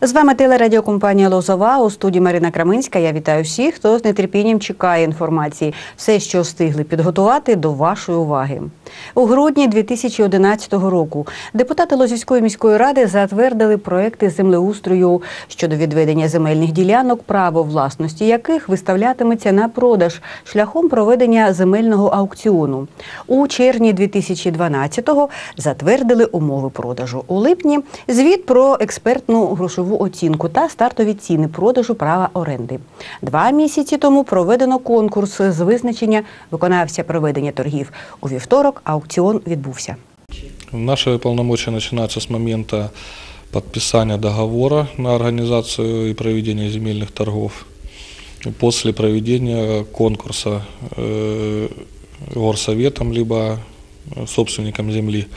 З вами телерадіокомпанія Лозова у студії Марина Краминська. Я вітаю всіх, хто з нетерпінням чекає інформації. Все, що встигли підготувати до вашої уваги. У грудні 2011 року депутати Лозівської міської ради затвердили проекти землеустрою щодо відведення земельних ділянок, право власності яких виставлятиметься на продаж шляхом проведення земельного аукціону. У червні 2012-го затвердили умови продажу. У липні звіт про експертну грошову оцінку та стартові ціни продажу права оренди. Два місяці тому проведено конкурс з визначення виконавця проведення торгів. У вівторок аукціон відбувся. Наши полномочия начинаются с момента подписания договора на организацию и проведение земельных торгов. И После проведения конкурса э, горсоветом либо э, собственником земли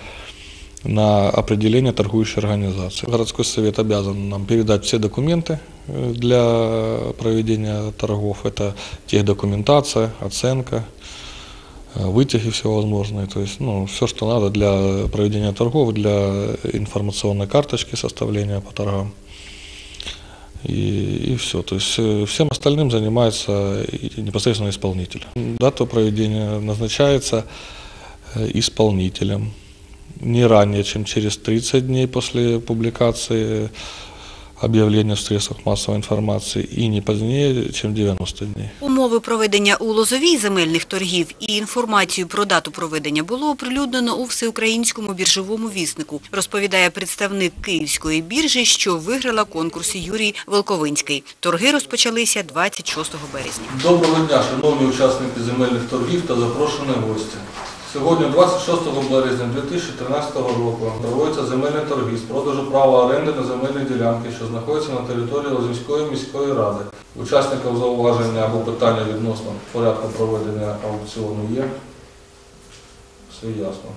На определение торгующей организации. Городской совет обязан нам передать все документы э, для проведения торгов. Это техдокументация, оценка, э, вытяги всевозможные, то есть ну, все, что надо для проведения торгов, для информационной карточки составления по торгам. И, и все. То есть э, всем остальным занимается непосредственно исполнитель. Дата проведения назначается исполнителем не ранее, чем через 30 дней после публикации объявления в средствах массовой информации и не позднее, чем 90 дней. Умови проведення у Лозовій земельних торгів і інформацію про дату проведення було оприлюднено у всеукраїнському біржовому віснику, розповідає представник Київської біржі, що виграла конкурс Юрій Волковинський. Торги розпочалися 26 березня. Доброго дня, шановні учасники земельних торгів та запрошені гості. Сьогодні, 26 березня 2013 року, проводяться земельні торги з продажу права оренди на земельні ділянки, що знаходяться на території Лозівської міської ради. Учасників зауваження або питання відносно порядку проведення аукціону є. Все ясно.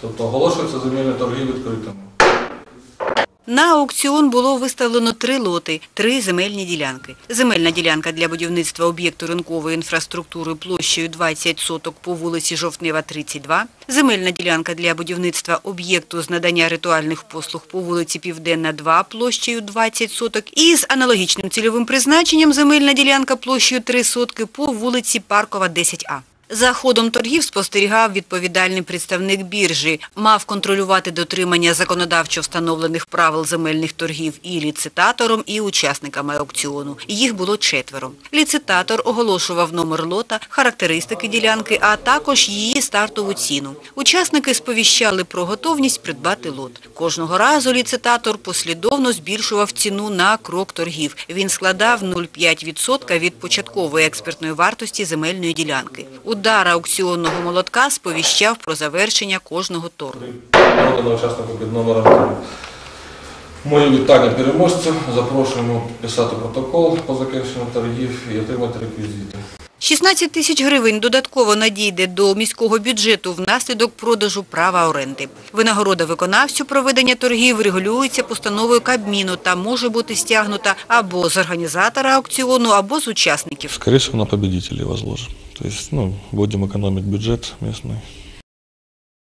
Тобто оголошуються земельні торги відкритими. На аукціон було виставлено три лоти, три земельні ділянки. Земельна ділянка для будівництва об'єкту ринкової інфраструктури площею 20 соток по вулиці Жовтнева, 32. Земельна ділянка для будівництва об'єкту з надання ритуальних послуг по вулиці Південна, 2 площею 20 соток. І з аналогічним цільовим призначенням земельна ділянка площею 3 сотки по вулиці Паркова, 10А. За ходом торгів спостерігав відповідальний представник біржі, мав контролювати дотримання законодавчо встановлених правил земельних торгів і ліцитатором, і учасниками аукціону. Їх було четверо. Ліцитатор оголошував номер лота, характеристики ділянки, а також її стартову ціну. Учасники сповіщали про готовність придбати лот. Кожного разу ліцитатор послідовно збільшував ціну на крок торгів. Він складав 0,5% від початкової експертної вартості земельної ділянки. Удар аукціонного молотка сповіщав про завершення кожного торгу. Народного учасника під номером 3. Мої вітання переможцю. Запрошуємо писати протокол по закінченню торгів і отримати реквізити. 16 тисяч гривень додатково надійде до міського бюджету внаслідок продажу права оренди. Винагорода виконавцю проведення торгів регулюється постановою Кабміну та може бути стягнута або з організатора аукціону, або з учасників. Всего, на победителей возложим. То есть, ну, будем экономить бюджет местный.